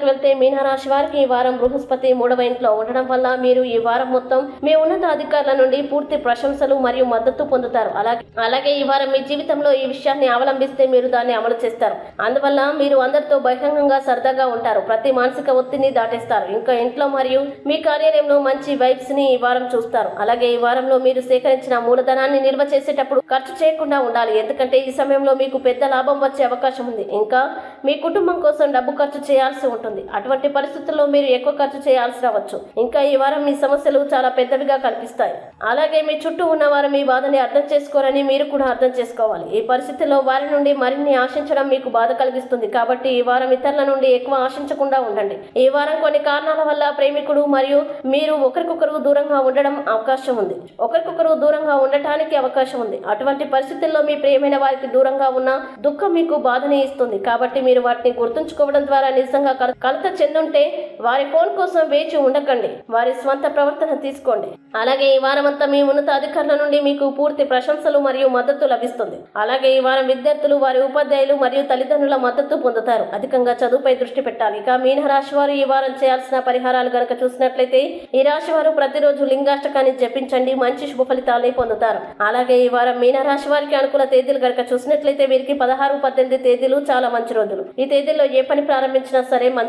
వివరాల్లోకి వెళ్తే మీనరాశి వారికి ఈ వారం బృహస్పతి మూడవ ఇంట్లో ఉండడం వల్ల మీరు ఈ వారం మొత్తం మీ ఉన్నత అధికారుల నుండి పూర్తి ప్రశంసలు మరియు మద్దతు పొందుతారు. అలాగే అలాగే ఈ వారం మీ జీవితంలో ఈ విషయాన్ని అవలంబిస్తే మీరు దాన్ని అమలు చేస్తారు. అందువల్ల మీరు అందరితో బహిరంగంగా సరదాగా ఉంటారు. ప్రతి మానసిక ఒత్తిడిని దాటేస్తారు. ఇంకా ఇంట్లో మరియు మీ కార్యాలయంలో మంచి వైబ్స్ని ఈ వారం చూస్తారు. అలాగే ఈ వారంలో మీరు సేకరించిన మూలధనాన్ని నిల్వ చేసేటప్పుడు ఖర్చు చేయకుండా ఉండాలి. ఎందుకంటే ఈ సమయంలో మీకు పెద్ద లాభం వచ్చే అవకాశం ఉంది. ఇంకా మీ కుటుంబం కోసం డబ్బు ఖర్చు చేయాల్సి ఉంటుంది. అటువంటి పరిస్థితుల్లో మీరు ఎక్కువ ఖర్చు చేయాల్సి రావచ్చు. ఇంకా ఈ వారం మీ సమస్యలు చాలా పెద్దవిగా కనిపిస్తాయి. అలాగే మీ చుట్టూ ఉన్న వారు మీ బాధని అర్థం చేసుకోరని మీరు కూడా అర్థం చేసుకోవాలి. ఈ పరిస్థితిలో వారి నుండి మరిన్ని ఆశించడం మీకు బాధ కలిగిస్తుంది. కాబట్టి ఈ వారం ఇతరుల నుండి ఎక్కువ ఆశించకుండా ఉండండి. ఈ వారం కొన్ని కారణాల వల్ల ప్రేమికుడు మరియు మీరు ఒకరికొకరు దూరంగా ఉండడం అవకాశం ఉంది. ఒకరికొకరు దూరంగా ఉండటానికి అవకాశం ఉంది. అటువంటి పరిస్థితుల్లో మీ ప్రియమైన వారికి దూరంగా ఉన్న దుఃఖం మీకు బాధని ఇస్తుంది. కాబట్టి మీరు వాటిని గుర్తుంచుకోవడం ద్వారా నిజంగా కల- కలత చెందుంటే వారి ఫోన్ కోసం వేచి ఉండకండి. వారి స్వంత ప్రవర్తన తీసుకోండి. అలాగే ఈ వారమంతా మీ ఉన్నత అధికారుల నుండి మీకు పూర్తి ప్రశంసలు మరియు మద్దతు లభిస్తుంది. అలాగే ఈ వారం విద్యార్థులు వారి ఉపాధ్యాయులు మరియు తల్లిదండ్రుల మద్దతు పొందుతారు. అధికంగా చదువుపై దృష్టి పెట్టాలి. ఇక మీనరాశి వారు ఈ వారం చేయాల్సిన పరిహారాలు గనక చూసినట్లయితే ఈ రాశి వారు ప్రతిరోజు లింగాష్టకాన్ని జపించండి. మంచి శుభ ఫలితాలని పొందుతారు. అలాగే ఈ వారం మీనరాశి వారికి అనుకూల తేదీలు గనక చూసినట్లయితే వీరికి పదహారు పద్దెనిమిది తేదీలు చాలా మంచి రోజులు. ఈ తేదీల్లో ఏ పని ప్రారంభించినా సరే మంచి